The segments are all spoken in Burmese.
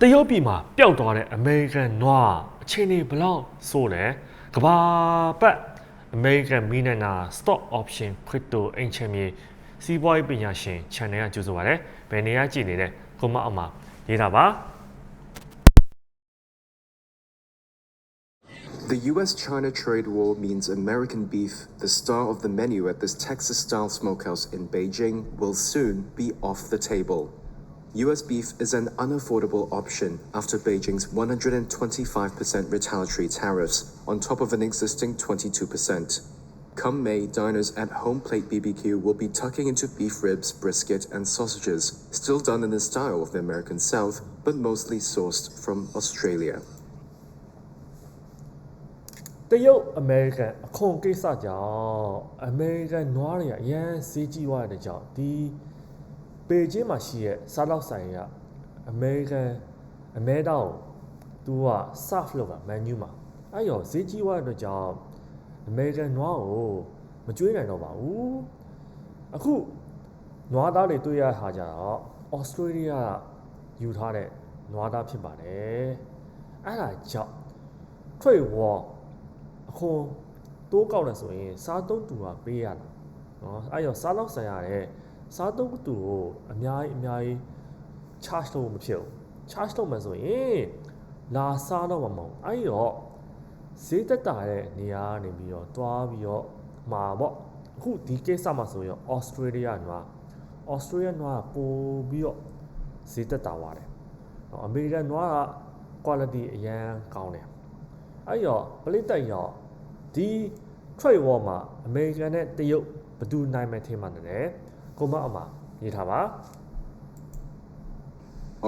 တရုတ်ပြည်မှာပျောက်သွားတဲ့အမေရိကန်နွားအခြေအနေဘယ်လောက်ဆိုလဲကဘာပတ်အမေရိကန်မီးနိုင်တာ stock option crypto အင်ချင်မြေစီးပွားရေးပညာရှင် channel ကကြိုဆိုပါရစေဘယ်နေရာကြည့်နေတဲ့ကိုမအမရေးတာပါ The US China trade war means American beef, the star of the menu at this Texas style smokehouse in Beijing, will soon be off the table. US beef is an unaffordable option after Beijing's 125% retaliatory tariffs, on top of an existing 22%. Come May, diners at Home Plate BBQ will be tucking into beef ribs, brisket, and sausages, still done in the style of the American South, but mostly sourced from Australia. တရုတ်အမေရိကန်အခွန်ကိစ္စကြောင့်အမေရိကန်နွားတွေကအရန်ဈေးကြီးသွားတဲ့ကြောင့်ဒီ ပေကျင်းမှာရှိတဲ့စားလောက်ဆိုင်ကအမေရိကန်အမဲတောက်သူက serve လုပ်တာ menu မှာအဲ့ရောဈေးကြီးသွားတဲ့အတွက်ကြောင့်အမေရိကန်နွားကိုမကျွေးနိုင်တော့ပါဘူးအခုနွားသားတွေတွေ့ရတာကြတော့ဩစတြေးလျယူထားတဲ့နွားသားဖြစ်ပါတယ်အဲ့ဒါကြောင့် trade war အခွန်တိုးကောက်တယ်ဆိုရင်စားသုံးသူကပေးရတာနော်အဲ့ရောစားလောက်ဆိုင်ရတယ် စားသုံးသူကိုအများကြီးအများကြီး charge လုပ်မဖြစ်ဘူး charge လုပ်မှဆိုရင်လာစားတော့မှာမဟုတ်အဲ့ရောဈေးတက်တာတဲ့နေရာကနေပြီးတော့တွားပြီးတော့မှာပေါ့အခုဒီကိစ္စမှာဆိုရင် Australia နွား Australia နွားကပိုပြီးတော့ဈေးတက်တာပါတယ်နော် American နွားက quality အရန်ကောင်းတယ်အဲ့ရောပလိတက်ရောဒီ trade war မှာအမေရိကန်နဲ့တရုတ်ဘယ်သူနိုင်မယ်ထင်မှန်းတယ် ကိုမအမရေးထားပါ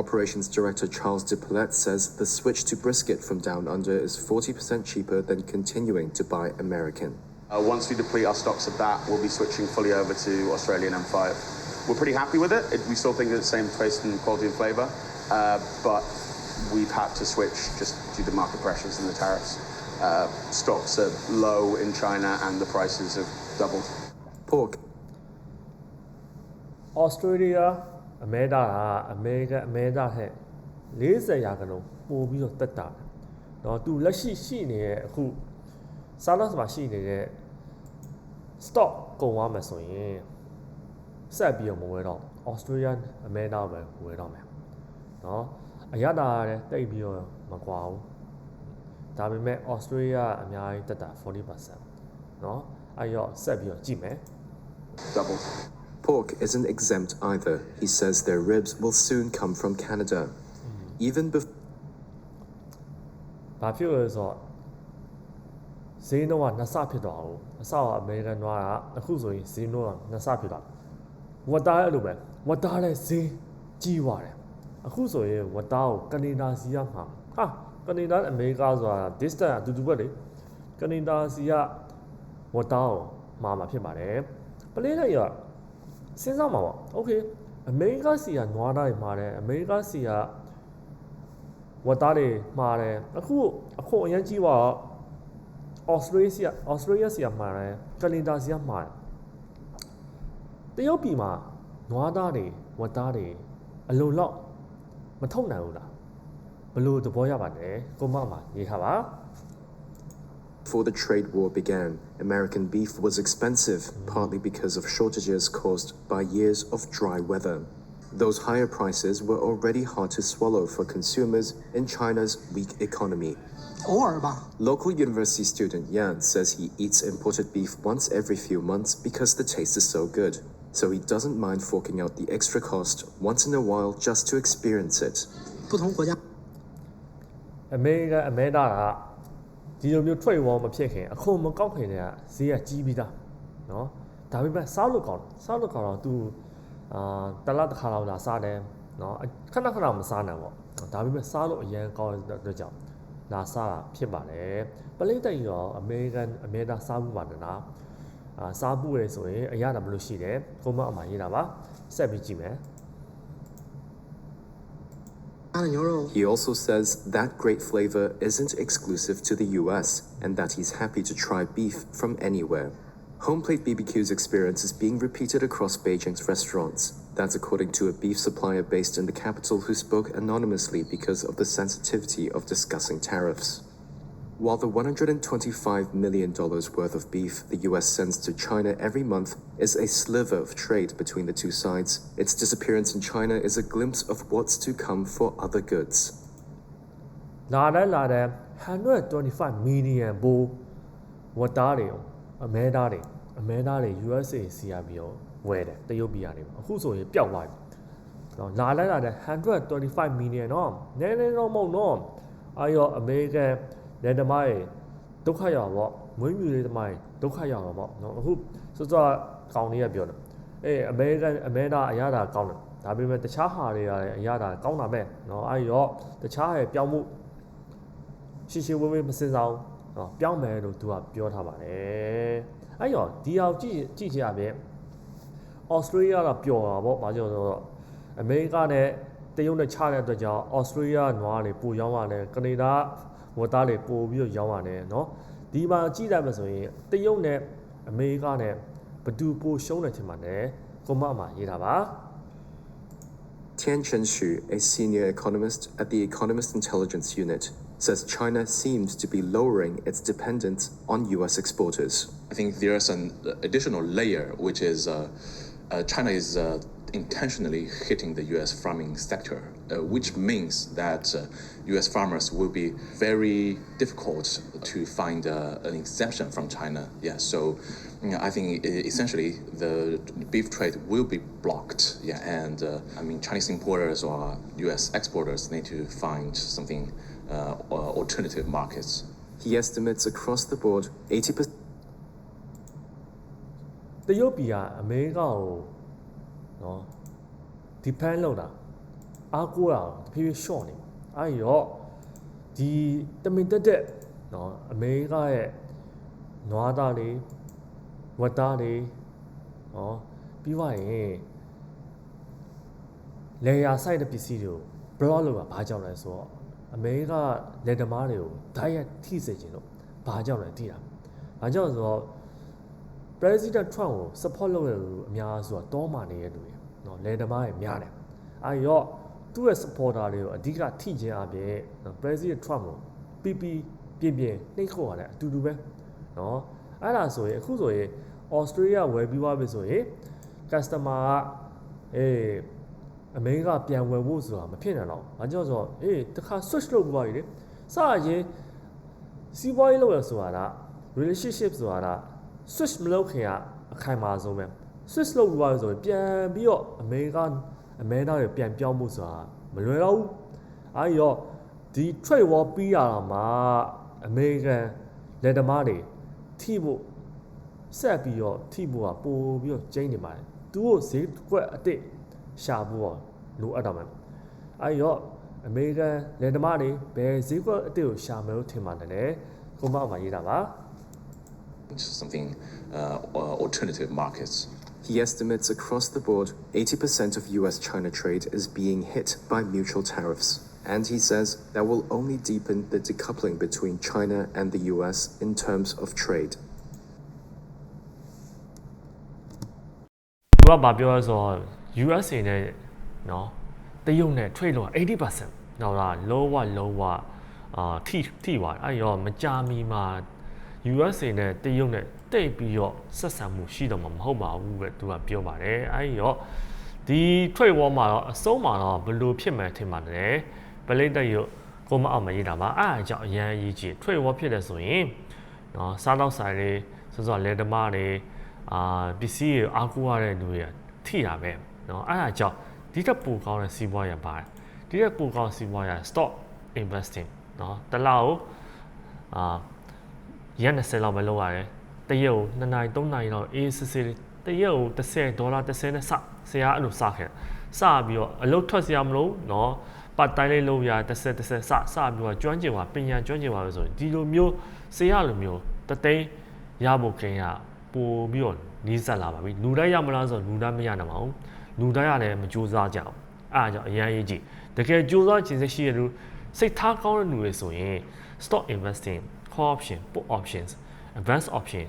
Operations Director Charles DePaulette says the switch to brisket from down under is 40% cheaper than continuing to buy American. Uh, once we deplete our stocks of that, we'll be switching fully over to Australian M5. We're pretty happy with it. it we still think it's the same taste and quality and flavour, uh, but we've had to switch just due to market pressures and the tariffs. Uh, stocks are low in China and the prices have doubled. Pork Australia အမေဒါကအမေရိကန်အမေဒါထက်40ရာခိုင်နှုန်းပိုပြီးတော့တက်တာတယ်เนาะသူလက်ရှိရှိနေတဲ့အခုစားလောက်မှာရှိနေတဲ့ stock ကုန်သွားမယ်ဆိုရင်ဆက်ပြီးတော့မဝဲတော့ Australian အမေဒါပဲဝဲတော့မယ်เนาะအရတာလည်းတိတ်ပြီးတော့မကွာဘူးဒါပေမဲ့ Australia အများကြီးတက်တာ40%เนาะအဲ့ရောဆက်ပြီးတော့ကြည့်မယ် Double. Pork isn't exempt either. He says their ribs will soon come from Canada. Even before ဘာဖြစ်လဲဆိုတော့ဈေးနှုန်းကနှစ်ဆဖြစ်သွားအောင်အစကအမေရိကန်နွားကအခုဆိုရင်ဈေးနှုန်းကနှစ်ဆဖြစ်သွားဝတ်သားအဲ့လိုပဲဝတ်သားလည်းဈေးကြီးသွားတယ်အခုဆိုရင်ဝတ်သားကိုကနေဒါစီကမှာဟာကနေဒါနဲ့အမေရိကဆိုတာ distance အတူတူပဲလေကနေဒါစီကဝတ်သားကိုမှာမှာဖြစ်ပါတယ်ပလေးလိုက်ရ စဉ်းစားမှာပေါ့โอเคအမေရိကစီကနွားသားတွေမှာတယ်အမေရိကစီက ဝတ်သားတွေမှားတယ်အခုအခုအရင်ကြီးတော့ဩစတြေးလျဩစတြေးလျဆီကမှားတယ်ကနေဒါဆီကမှားတယ်တရုတ်ပြည်မှာနွားသားတွေဝတ်သားတွေအလိုလောက်မထုတ်နိုင်ဘူးလားဘယ်လို့သဘောရပါလဲကိုမမရေးထားပါ the trade war began, American beef was expensive, partly because of shortages caused by years of dry weather. Those higher prices were already hard to swallow for consumers in China's weak economy. 偶尔吧， Local university student Yan says he eats imported beef once every few months because the taste is so good. So he doesn't mind forking out the extra cost once in a while just to experience it. 不同国家 အမေရိကန်အမေဒါက ဒီလိုမျိုး trade war မဖြစ်ခင်အခွန်မကောက်ခင်တည်းကဈေးကကြီးပြီးသားเนาะဒါပေမဲ့စားလို့ကောင်းစားလို့ကောင်းတော့ तू အာတလတစ်ခါလောက်လာစားတယ်เนาะခဏခဏမစားနိုင်ပေါ့ဒါပေမဲ့စားလို့အရန်ကောင်းတဲ့အတွက်ကြောင့်လာစားတာဖြစ်ပါတယ်ပလိတ်တိုင်ရောအမေရိကန်အမေဒါစားမှုပါနော်အာစားမှုရယ်ဆိုရင်အရတာဘလို့ရှိတယ်ကိုမအမှရေးတာပါဆက်ပြီးကြည့်မယ် He also says that great flavor isn't exclusive to the US and that he's happy to try beef from anywhere. Home Plate BBQ's experience is being repeated across Beijing's restaurants. That's according to a beef supplier based in the capital who spoke anonymously because of the sensitivity of discussing tariffs. While the $125 million worth of beef the US sends to China every month is a sliver of trade between the two sides, its disappearance in China is a glimpse of what's to come for other goods. လာတဲ့လာတဲ့125 million ဘူဝတ်သားတွေအမဲသားတွေအမဲသားတွေ USA စီရပြီးတော့ဝယ်တယ်တရုတ်ပြည်ကနေအခုဆိုရင်ပျောက်သွားပြီနော်လာလိုက်လာတဲ့125 million နော်နည်းနည်းတော့မဟုတ်နော်အာရောအမေရိကန် လက်သမားတွေဒုက္ခရောက်ပေါ့မွေးမြူလေးသမားတွေဒုက္ခရောက်တော့ပေါ့နော်အခုစောစောကောင်လေးကပြောတယ်အေးအမေရိကန်အမဲသားအရသာကောင်းတယ်ဒါပေမဲ့တခြားဟာတွေရတယ်အရသာကောင်းတာပဲနော်အာရောတခြားရဲ့ပြောင်းမှုရှင်းရှင်းဝေးဝေးမစင်စားဘူးနော်ပြောင်းမယ်လို့သူကပြောထားပါတယ်အဲ့တော့ဒီအောင်ကြည့်ကြည့်ကြရပဲဩစတြေးလျကပျော်တာပေါ့ဘာကြောင့်လဲဆိုတော့အမေရိကနဲ့ တရုတ်နဲ့ခြားတဲ့အတွက်ကြောင့်ဩစတြေးလျနွားတွေပိုရောင်းရတယ်ကနေဒါဝတ်သားတွေပိုပြီးတော့ရောင်းရတယ်နော်ဒီမှာကြည့်လိုက်မှဆိုရင်တရုတ်နဲ့အမေရိကနဲ့ဘယ်သူပိုရှုံးတယ်ထင်ပါနဲ့ကွန်မမှာရေးတာပါ Tian Chenshu, a senior economist at the Economist Intelligence Unit, says China seems to be lowering its dependence on US exporters. I think there's an additional layer, which is uh, uh, China is uh, intentionally hitting the U.S. farming sector, uh, which means that uh, U.S. farmers will be very difficult to find uh, an exemption from China. Yeah, so you know, I think essentially the beef trade will be blocked. Yeah, and uh, I mean Chinese importers or U.S. exporters need to find something uh, alternative markets. He estimates across the board 80% တရုတ်ပြည်ကအမေရိကကိုနော် depend လုပ်တာအားကိုးတာတဖြည်းဖြည်း short နေအဲ့ရောဒီတမင်တက်တက်နော်အမေရိကရဲ့နွားသားတွေဝက်သားတွေနော်ပြီးသွားရင်လေယာဆိုင်တဲ့ပစ္စည်းတွေကို block လုပ်တာဘာကြောင့်လဲဆိုတော့အမေရိကလက်သမားတွေကိုဓာတ်ရိုက်ထိစေခြင်းလို့ဘာကြောင့်လဲသိတာဘာကြောင့်လဲဆိုတော့ President Trump ကို support လုပ်ရတဲ့လူအများဆိုတာတောမှနေတဲ့လူတွေနော်လယ်သမားတွေများတယ်အဲရောသူ့ရဲ့ supporter တွေကိုအဓိကထိကျင်းအပြင် President Trump ကိုပီပီပြင်းပြင်းနှိတ်ခေါ်ရတယ်အတူတူပဲနော်အဲ့ဒါဆိုရင်အခုဆိုရင် Australia ဝယ်ပြီးွားပြီဆိုရင် customer ကအေးအမေကပြန်ဝယ်ဖို့ဆိုတာမဖြစ်နိုင်တော့ဘာကြောင့်ဆိုတော့အေးတခါ switch လုပ်ပြီးွားပြီလေစရင်စီးပွားရေးလုပ်ရဆိုတာက relationship ဆိုတာက switch မလုပ်ခင်ကအခိုင်အမာဆုံးပဲ switch လုပ်ပြီးသွားပြီဆိုရင်ပြန်ပြီးတော့အမေရိကအမေရိကတွေပြန်ပြောင်းဖို့ဆိုတာမလွယ်တော့ဘူးအဲဒီတော့ဒီ trade war ပြီးရတာမှာအမေရိကန်လက်သမားတွေထိဖို့ဆက်ပြီးတော့ထိဖို့ကပိုပြီးတော့ကျင်းနေပါတယ်သူတို့ဈေးကွက်အစ်စ်ရှာဖို့ကလိုအပ်တော့မယ်အဲဒီတော့အမေရိကန်လက်သမားတွေဘယ်ဈေးကွက်အစ်စ်ကိုရှာမယ်လို့ထင်ပါတယ်လေကိုမောက်မှာရေးတာပါ something uh, or alternative markets. He estimates across the board 80% of US China trade is being hit by mutual tariffs. And he says that will only deepen the decoupling between China and the US in terms of trade. သူကဘာပြောလဲဆိုတော့ USA နဲ့နော်တရုတ်နဲ့ trade လို့80%တော့လား low ဝ low ဝအာထိထိသွားတယ်အဲ့ရောမကြာမီမှာ USA နဲ့တရုတ်နဲ့တိတ်ပြီးတော့ဆက်ဆံမှုရှိတော့မှာမဟုတ်ပါဘူးပဲသူကပြောပါတယ်အဲဒီတော့ဒီ trade war မှာတော့အဆုံးမှာတော့ဘယ်လိုဖြစ်မှန်းထင်ပါတယ်ပလိတ်တက်ရုပ်ကိုမအောင်မရေးတာပါအားအကြောင်းအရန်အရေးကြီး trade war ဖြစ်တယ်ဆိုရင်နော်စားတော့ဆိုင်တွေစောစောလဲဓမားတွေအာပစ္စည်းတွေအားကိုးရတဲ့လူတွေကထိတာပဲနော်အားအကြောင်းဒီတက်ပိုကောင်းတဲ့စီးပွားရပါတယ်ဒီတက်ပိုကောင်းစီးပွားရ stock investing နော်တလောက်အာ ရက်20လောက်ပဲလောက်ရတယ်တရက်ကို2နိုင်3နိုင်လောက်အေးစစ်စစ်တရက်ကို30ဒေါ်လာ30နဲ့စဆရာအဲ့လိုစခဲ့စပြီးတော့အလုပ်ထွက်စရာမလိုเนาะပတ်တိုင်းလေးလုပ်ရ30 30စစပြီးတော့ကျွမ်းကျင်သွားပညာကျွမ်းကျင်သွားလို့ဆိုရင်ဒီလိုမျိုးဆရာလိုမျိုးတသိန်းရဖို့ခင်ရပို့ပြီးတော့နီးစပ်လာပါပြီလူတိုင်းရမလားဆိုတော့လူတိုင်းမရနိုင်ပါဘူးလူတိုင်းရတယ်မကြိုးစားကြအောင်အဲ့ဒါကြောင့်အရန်ရေးကြည့်တကယ်ကြိုးစားခြင်းစိတ်ရှိရလို့စိတ်ထားကောင်းတဲ့လူတွေဆိုရင် stock investing call option put options advance option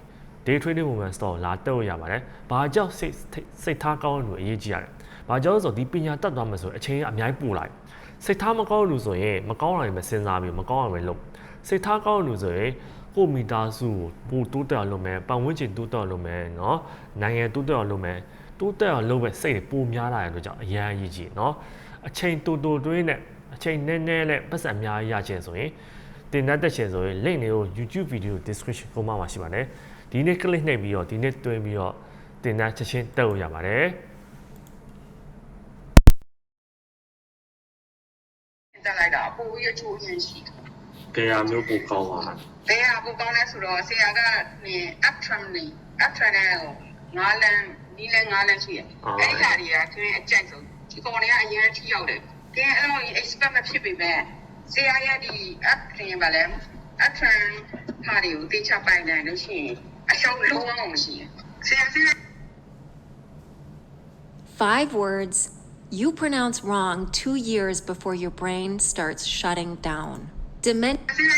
day trading movement store လာတက်ရရပါတယ်။ဘာကြောင့်စိတ်စိတ်ထားကောင်းတဲ့လူအရေးကြီးရတယ်။ဘာကြောင့်လဲဆိုတော့ဒီပညာတတ်သွားမယ်ဆိုရင်အချိန်ကအများကြီးပို့လိုက်။စိတ်ထားမကောင်းလို့ဆိုရင်မကောင်းတာတွေမစဉ်းစားပြီးမကောင်းတာတွေလုပ်။စိတ်ထားကောင်းလို့ဆိုရင်ကိုမိသားစုကိုပိုတိုးတက်အောင်လုပ်မယ်။ပတ်ဝန်းကျင်တိုးတက်အောင်လုပ်မယ်နော်။နိုင်ငံတိုးတက်အောင်လုပ်မယ်။တိုးတက်အောင်လုပ်မဲ့စိတ်တွေပိုများလာတဲ့အတွက်ကြောင့်အရန်အရေးကြီးနော်။အချိန်တိုတိုတွင်းနဲ့အချိန်နည်းနည်းနဲ့ပတ်စံအများကြီးရချင်ဆိုရင် တင်တဲ့တက်ချင်ဆိုရင် link တွေကို YouTube video description ကိုမှမှာရှိပါတယ်ဒီနေ့ click နှိပ်ပြီးတော့ဒီနေ့တွင်းပြီးတော့တင်တဲ့ချက်ချင်းတက်လို့ရပါတယ်တက်လိုက်တာအပူရချိုးရင်းရှိတယ်တရားမျိုးပိုကောင်းပါလား။တရားပူကောင်းလဲဆိုတော့ဆရာကနေ up trim နေ up trim နဲ့ငါးလန်းဒီလန်းငါးလန်းရှိတယ်။အဲဒီဟာတွေကသူရဲ့အကြိုက်ဆုံးဒီကောင်တွေကအရင်ထိရောက်တယ်။ကဲအဲ့လို expect မဖြစ်ပေမဲ့ ဆရာရဲ့ဒီ up trim ပါလဲ up trim ဟာတွေကိုတေချပိုင်နိုင်လို့ရှိရင်အရှုံးလုံးဝမရှိဘူး။ဆရာဆရာ Five words you pronounce wrong two years before your brain starts shutting down. Dementia ဆရာ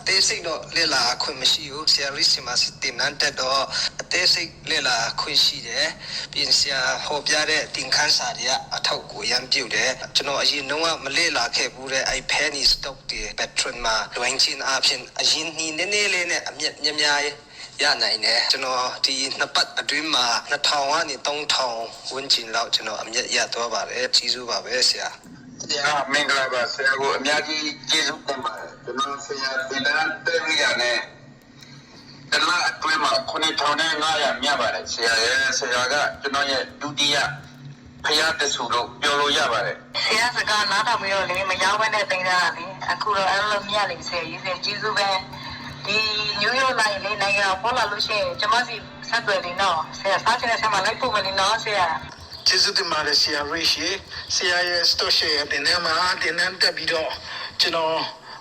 အသေးစိတ်တော့လေ့လာခွင့်မရှိဘူးဆရာရီစီမာတင်နန်းတက်တော့အသေးစိတ်လေ့လာခွင့်ရှိတယ်ပြီးရင်ဆရာဟောပြတဲ့တင်ခန်းစာတွေကအထောက်ကိုရမ်းပြုတ်တယ်ကျွန်တော်အရင်တော့မလေ့လာခဲ့ဘူးတဲ့ iPad stock တွေ patron မှာလွင်ချင်းအပြင်အရင်နီးနည်းနည်းလေးနဲ့အမြက်များများရနိုင်တယ်ကျွန်တော်ဒီနှစ်ပတ်အတွင်းမှာ2000ကနေ3000ဝန်းကျင်လောက်ကျွန်တော်အမြက်ရသွားပါတယ်ကြီးစုပါပဲဆရာဆရာမင်္ဂလာပါဆရာကိုအများကြီးကျေးဇူးတင်ပါတယ် ကျွန်တော်ဆရာတင်တဲ့တဲ့ရနဲ့တလားအတွင်းမှာ9500မြတ်ပါတယ်ဆရာရဲ့ဆရာကကျွန်တော်ရဲ့ဒုတိယဖယားတဆူလို့ပြောလို့ရပါတယ်ဆရာစကားနားထောင်ပြီးတော့လေမရောက်ဘဲနဲ့တင်တာလေအခုတော့အဲ့လိုမြတ်လေဆရာကြီးဆရာကျေးဇူးပဲဒီညိုးရိုးလိုက်လေနိုင်ငံပေါ်လာလို့ရှိရင်ကျမစီဆက်သွယ်နေတော့ဆရာစားချင်တဲ့ဆက်မှာလိုက်ဖို့မနေတော့ဆရာကျေးဇူးတင်ပါတယ်ဆရာရိရှိဆရာရဲ့စတော့ရှယ်တင်နေမှာတင်နေတက်ပြီးတော့ကျွန်တော်